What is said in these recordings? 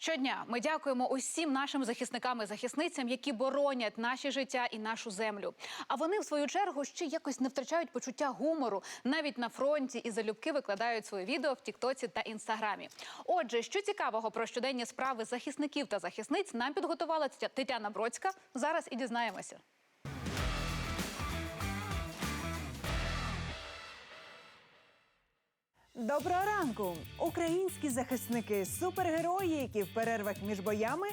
Щодня ми дякуємо усім нашим захисникам і захисницям, які боронять наші життя і нашу землю. А вони, в свою чергу, ще якось не втрачають почуття гумору навіть на фронті і залюбки викладають свої відео в Тіктоці та Інстаграмі. Отже, що цікавого про щоденні справи захисників та захисниць нам підготувала Тетя- Тетяна Бродська. Зараз і дізнаємося. Доброго ранку! Українські захисники, супергерої, які в перервах між боями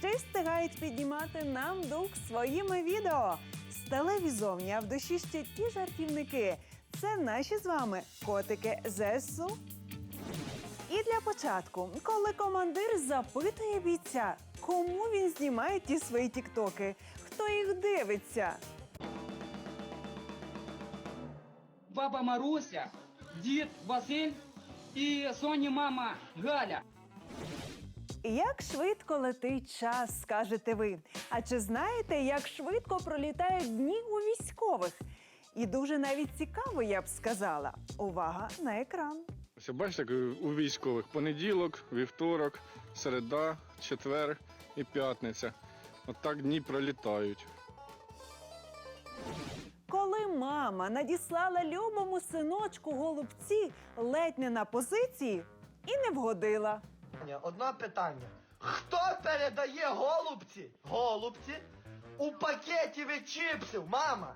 ще встигають піднімати нам дух своїми відео. Сталеві зовні, а в душі ще ті жартівники. Це наші з вами котики ЗСУ. І для початку, коли командир запитує бійця, кому він знімає ті свої тіктоки, хто їх дивиться. баба Маруся, дід Василь і Соні мама Галя. Як швидко летить час, скажете ви. А чи знаєте, як швидко пролітають дні у військових? І дуже навіть цікаво, я б сказала. Увага на екран. Ось бачите, у військових понеділок, вівторок, середа, четвер і п'ятниця. От так дні пролітають. Мама надіслала любому синочку голубці ледь не на позиції і не вгодила. Одне питання. Хто передає голубці? Голубці у пакеті від чіпсів, мама?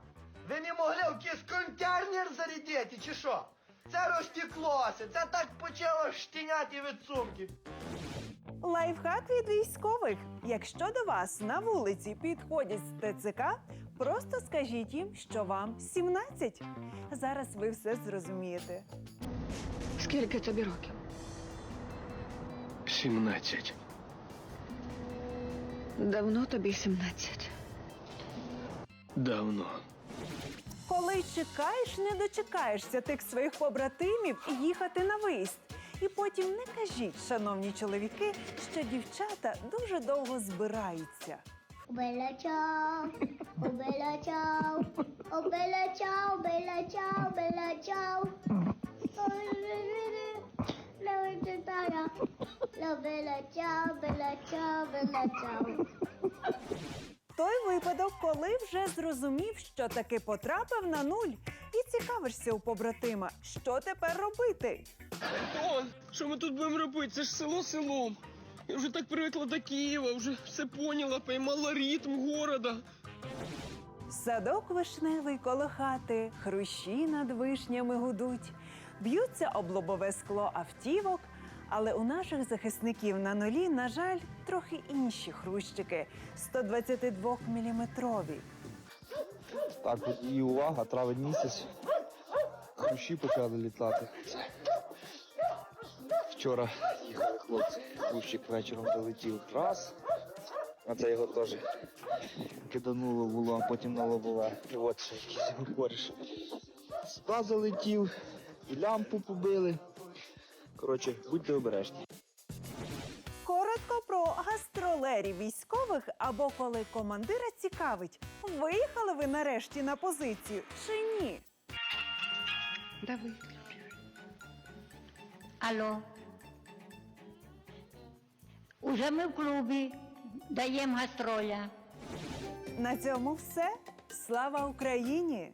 Ви не могли в якийсь контейнер зарядити, чи що? Це розтеклося, це так почало штіняти від сумки. Лайфхак від військових. Якщо до вас на вулиці підходять з ТЦК, просто скажіть їм, що вам 17. Зараз ви все зрозумієте. Скільки тобі років? 17. Давно тобі 17. Давно. Коли чекаєш, не дочекаєшся тих своїх побратимів і їхати на виїзд. І потім не кажіть, шановні чоловіки, що дівчата дуже довго збираються. Oh bella ciao, oh bella ciao, oh bella ciao, bella ciao, bella ciao. La vegetara, la bella ciao, bella ciao, bella ciao. Той випадок, коли вже зрозумів, що таки потрапив на нуль, і цікавишся у побратима, що тепер робити. Антон, що ми тут будемо робити? Це ж село селом. Я вже так привикла до Києва, вже все поняла, поймала ритм города. Садок вишневий коло хати, хрущі над вишнями гудуть, б'ються об лобове скло автівок. Але у наших захисників на нулі, на жаль, трохи інші хрущики 122 міліметрові. Так, от і увага, травень місяць. Хрущі почали літати. Вчора хлопці, хрущик вечором долетів раз. А це його теж кидануло було, а потім на лобове. І от ще якийсь кореш. Сюди залетів, і лямпу побили. Коротше, будьте обережні. Коротко про гастролерів військових або коли командира цікавить, виїхали ви нарешті на позицію чи ні. Да виключи. Алло. Уже ми в клубі даємо гастроля. На цьому все. Слава Україні!